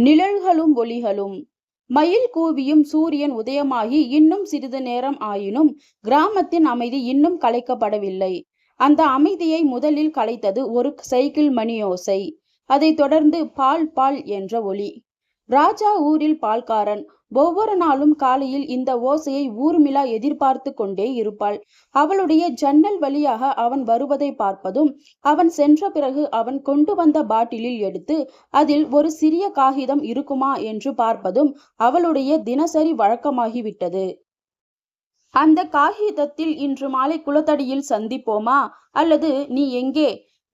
நிழல்களும் ஒளிகளும். மயில் கூவியும் சூரியன் உதயமாகி இன்னும் சிறிது நேரம் ஆயினும் கிராமத்தின் அமைதி இன்னும் கலைக்கப்படவில்லை. அந்த அமைதியை முதலில் கலைத்தது ஒரு சைக்கிள் மணியோசை. அதைத் தொடர்ந்து பால் பால் என்ற ஒலி. ராஜா ஊரில் பால்காரன் ஒவ்வொரு நாளும் காலையில் இந்த ஓசையை ஊர்மிளா எதிர்பார்த்து கொண்டே இருப்பாள். அவளுடைய ஜன்னல் வழியாக அவன் வருவதை பார்ப்பதும் அவன் சென்ற பிறகு அவன் கொண்டு வந்த பாட்டிலில் எடுத்து அதில் ஒரு சிறிய காகிதம் இருக்குமா? என்று பார்ப்பதும் அவளுடைய தினசரி வழக்கமாகிவிட்டது. அந்த காகிதத்தில் இன்று மாலை குளத்தடியில் சந்திப்போமா? அல்லது நீ எங்கே?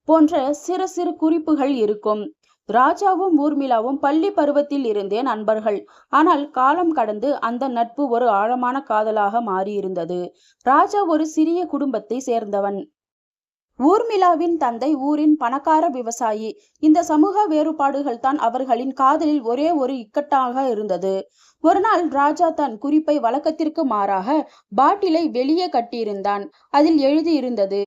போன்ற சிறு சிறு குறிப்புகள் இருக்கும். ராஜாவும் ஊர்மிளாவும் பள்ளி பருவத்தில் இருந்தே நண்பர்கள் ஆனால் காலம் கடந்து அந்த நட்பு ஒரு ஆழமான காதலாக மாறியிருந்தது. ராஜா ஒரு சிறிய குடும்பத்தை சேர்ந்தவன். ஊர்மிளாவின் தந்தை ஊரின் பணக்கார விவசாயி. இந்த சமூக வேறுபாடுகள் தான் அவர்களின் காதலில் ஒரே ஒரு இக்கட்டாக இருந்தது. ஒரு நாள் ராஜா தன் குறிப்பை வழக்கத்திற்கு மாறாக பாட்டிலை வெளியே கட்டியிருந்தான். அதில் எழுதியிருந்தது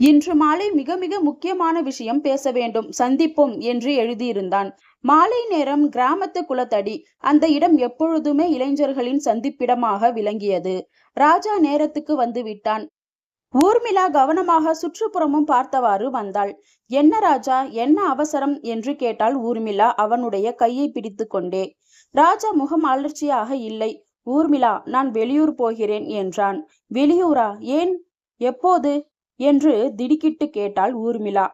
இன்று மாலை மிக மிக முக்கியமான விஷயம் பேச வேண்டும். சந்திப்போம் என்று எழுதியிருந்தான். மாலை நேரம் கிராமத்து குளத்தடி. அந்த இடம் எப்பொழுதுமே இளைஞர்களின் சந்திப்பிடமாக விளங்கியது. ராஜா நேரத்துக்கு வந்து விட்டான். ஊர்மிளா கவனமாக சுற்றுப்புறமும் பார்த்தவாறு வந்தாள். என்ன ராஜா என்ன அவசரம்? என்று கேட்டாள் ஊர்மிளா அவனுடைய கையை பிடித்து கொண்டே. ராஜா முகம் அலர்ச்சியாக இல்லை ஊர்மிளா நான் வெளியூர் போகிறேன் என்றான். வெளியூரா? ஏன்? எப்போது? என்று திடுக்கிட்டு கேட்டாள் ஊர்மிளா.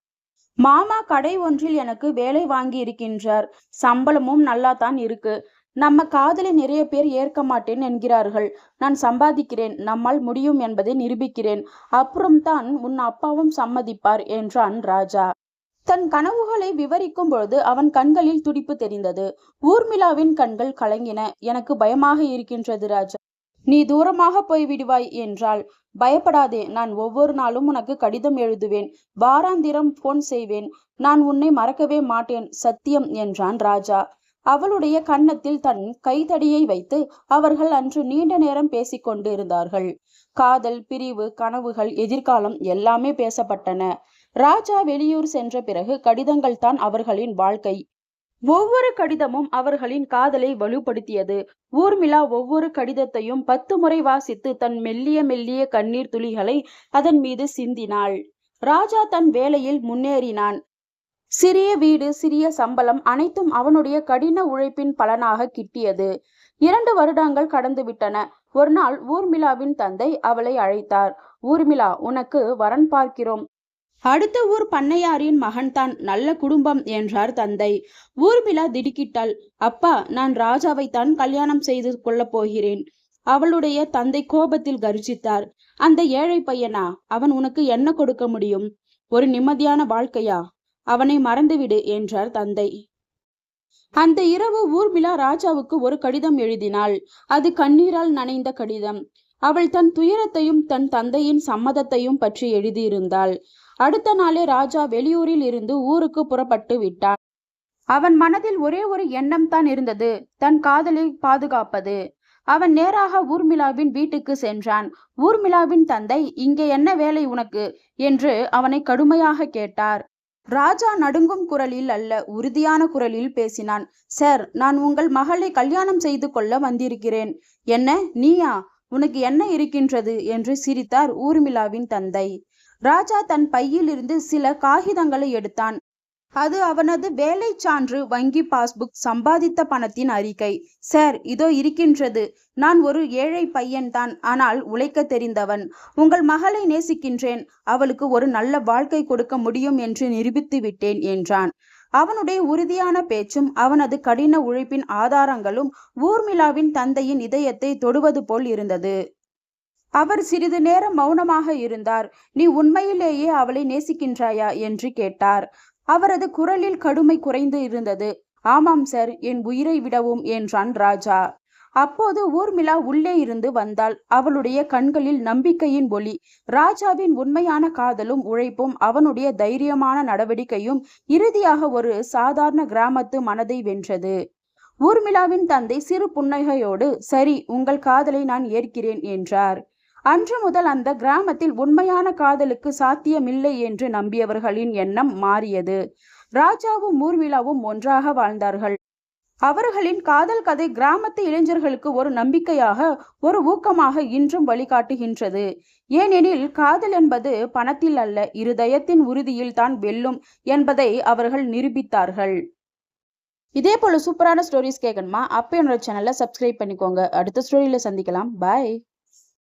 மாமா கடை ஒன்றில் எனக்கு வேலை வாங்கி இருக்கின்றார் சம்பளமும் நல்லா தான் இருக்கு. நம்ம காதலை நிறைய பேர் ஏற்க மாட்டேன் என்கிறார்கள். நான் சம்பாதிக்கிறேன். நம்மால் முடியும் என்பதை நிரூபிக்கிறேன். அப்புறம்தான் உன் அப்பாவும் சம்மதிப்பார் என்றான் ராஜா. தன் கனவுகளை விவரிக்கும் பொழுது அவன் கண்களில் துடிப்பு தெரிந்தது. ஊர்மிளாவின் கண்கள் கலங்கின. எனக்கு பயமாக இருக்கின்றது ராஜா. நீ தூரமாக போய் விடுவாய் என்றாள். பயப்படாதே நான் ஒவ்வொரு நாளும் உனக்கு கடிதம் எழுதுவேன். வாராந்திரம் போன் செய்வேன். நான் உன்னை மறக்கவே மாட்டேன் சத்தியம் என்றான் ராஜா. அவளுடைய கன்னத்தில் தன் கைதடியை வைத்து அவர்கள் அன்று நீண்ட நேரம் பேசிக்கொண்டு இருந்தார்கள் காதல் பிரிவு கனவுகள் எதிர்காலம் எல்லாமே பேசப்பட்டன. ராஜா வெளியூர் சென்ற பிறகு கடிதங்கள் தான் அவர்களின் வாழ்க்கை. ஒவ்வொரு கடிதமும் அவர்களின் காதலை வலுப்படுத்தியது. ஊர்மிளா ஒவ்வொரு கடிதத்தையும் பத்து முறை வாசித்து தன் மெல்லிய மெல்லிய கண்ணீர் துளிகளை அதன் மீது சிந்தினாள். ராஜா தன் வேலையில் முன்னேறினான். சிறிய வீடு சிறிய சம்பளம் அனைத்தும் அவனுடைய கடின உழைப்பின் பலனாக கிட்டியது. இரண்டு வருடங்கள் கடந்து விட்டன. ஒரு நாள் ஊர்மிளாவின் தந்தை அவளை அழைத்தார். ஊர்மிளா உனக்கு வரன் பார்க்கிறோம். அடுத்த ஊர் பண்ணையாரின் மகன்தான் நல்ல குடும்பம் என்றார் தந்தை. ஊர்மிளா திடுக்கிட்டாள். அப்பா நான் ராஜாவைத்தான் கல்யாணம் செய்து கொள்ளப் போகிறேன். அவளுடைய தந்தை கோபத்தில் கர்ஜித்தார். அந்த ஏழை பையனா? அவன் உனக்கு என்ன கொடுக்க முடியும்? ஒரு நிம்மதியான வாழ்க்கையா? அவனை மறந்துவிடு என்றார் தந்தை. அந்த இரவு ஊர்மிளா ராஜாவுக்கு ஒரு கடிதம் எழுதினாள். அது கண்ணீரால் நனைந்த கடிதம். அவள் தன் துயரத்தையும் தன் தந்தையின் சம்மதத்தையும் பற்றி எழுதியிருந்தாள். அடுத்த நாளே ராஜா வெளியூரில் இருந்து ஊருக்கு புறப்பட்டு விட்டான். அவன் மனதில் ஒரே ஒரு எண்ணம் தான் இருந்தது. தன் காதலை பாதுகாப்பது. அவன் நேராக ஊர்மிளாவின் வீட்டுக்கு சென்றான். ஊர்மிளாவின் தந்தை இங்கே என்ன வேலை உனக்கு? என்று அவனை கடுமையாக கேட்டார். ராஜா நடுங்கும் குரலில் அல்ல உறுதியான குரலில் பேசினான். சார் நான் உங்கள் மகளை கல்யாணம் செய்து கொள்ள வந்திருக்கிறேன். என்ன? நீயா? உனக்கு என்ன இருக்கின்றது? என்று சிரித்தார் ஊர்மிளாவின் தந்தை. ராஜா தன் பையிலிருந்து சில காகிதங்களை எடுத்தான். அது அவனது வேலை சான்று வங்கி பாஸ்புக் சம்பாதித்த பணத்தின் அறிக்கை. சார் இதோ இருக்கின்றது. நான் ஒரு ஏழை பையன்தான். ஆனால் உழைக்க தெரிந்தவன். உங்கள் மகளை நேசிக்கின்றேன். அவளுக்கு ஒரு நல்ல வாழ்க்கை கொடுக்க முடியும் என்று நிரூபித்து விட்டேன் என்றான். அவனுடைய உறுதியான பேச்சும் அவனது கடின உழைப்பின் ஆதாரங்களும் ஊர்மிளாவின் தந்தையின் இதயத்தை தொடுவது போல் இருந்தது. அவர் சிறிது நேரம் மௌனமாக இருந்தார். நீ உண்மையிலேயே அவளை நேசிக்கின்றாயா? என்று கேட்டார். அவரது குரலில் கடுமை குறைந்து இருந்தது. ஆமாம் சார் என் உயிரை விடவும் என்றான் ராஜா. அப்போது ஊர்மிளா உள்ளே இருந்து வந்தாள். அவளுடைய கண்களில் நம்பிக்கையின் ஒளி. ராஜாவின் உண்மையான காதலும் உழைப்பும் அவனுடைய தைரியமான நடவடிக்கையும் இறுதியாக ஒரு சாதாரண கிராமத்து மனதை வென்றது. ஊர்மிளாவின் தந்தை சிறு புன்னகையோடு சரி உங்கள் காதலை நான் ஏற்கிறேன் என்றார். அன்று முதல் அந்த கிராமத்தில் உண்மையான காதலுக்கு சாத்தியமில்லை என்று நம்பியவர்களின் எண்ணம் மாறியது. ராஜாவும் ஊர்விழாவும் ஒன்றாக வாழ்ந்தார்கள். அவர்களின் காதல் கதை கிராமத்து இளைஞர்களுக்கு ஒரு நம்பிக்கையாக ஒரு ஊக்கமாக இன்றும் வழிகாட்டுகின்றது. ஏனெனில் காதல் என்பது பணத்தில் அல்ல இருதயத்தின் உறுதியில் தான் வெல்லும் என்பதை அவர்கள் நிரூபித்தார்கள். இதே போல சூப்பரான ஸ்டோரிஸ் கேட்கணுமா? அப்போ என்னோட சேனலை சப்ஸ்கிரைப் பண்ணிக்கோங்க. அடுத்த ஸ்டோரியில் சந்திக்கலாம். பாய்